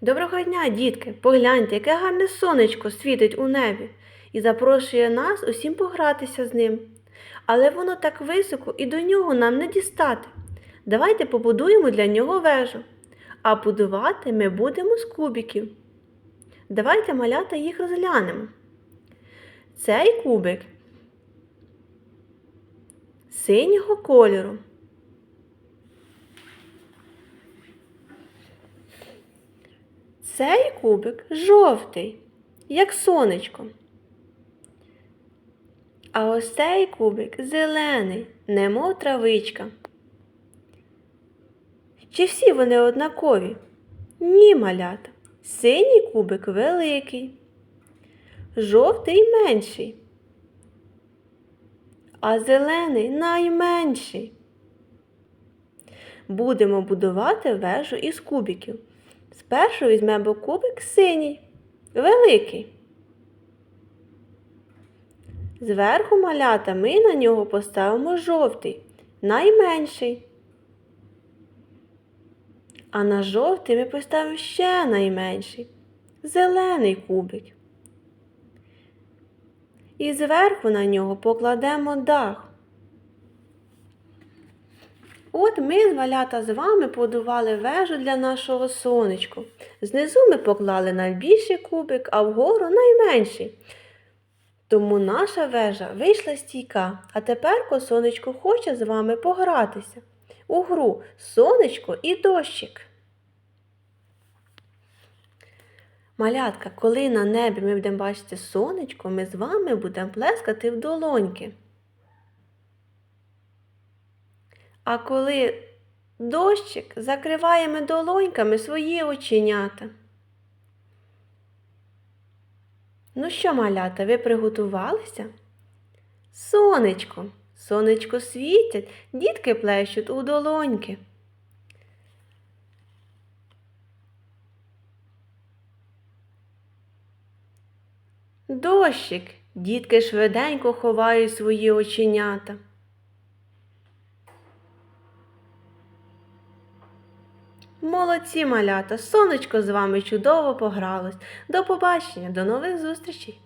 Доброго дня, дітки! Погляньте, яке гарне сонечко світить у небі і запрошує нас усім погратися з ним. Але воно так високо і до нього нам не дістати. Давайте побудуємо для нього вежу. А будувати ми будемо з кубиків. Давайте малята їх розглянемо. Цей кубик синього кольору. Цей кубик жовтий, як сонечко. А ось цей кубик зелений, немов травичка. Чи всі вони однакові? Ні, малята. Синій кубик великий, жовтий менший, а зелений найменший. Будемо будувати вежу із кубиків. Спершу візьмемо кубик синій, великий. Зверху малята ми на нього поставимо жовтий, найменший. А на жовтий ми поставимо ще найменший, зелений кубик. І зверху на нього покладемо дах. От ми, малята, з вами подували вежу для нашого сонечку. Знизу ми поклали найбільший кубик, а вгору найменший. Тому наша вежа вийшла стійка, а тепер сонечко хоче з вами погратися у гру сонечко і дощик. Малятка, коли на небі ми будемо бачити сонечко, ми з вами будемо плескати в долоньки. А коли дощик закриваємо долоньками свої оченята. Ну що, малята, ви приготувалися? Сонечко, сонечко світять, дітки плещуть у долоньки. Дощик, дітки швиденько ховають свої оченята. Молодці малята, сонечко з вами чудово погралось. До побачення, до нових зустрічей!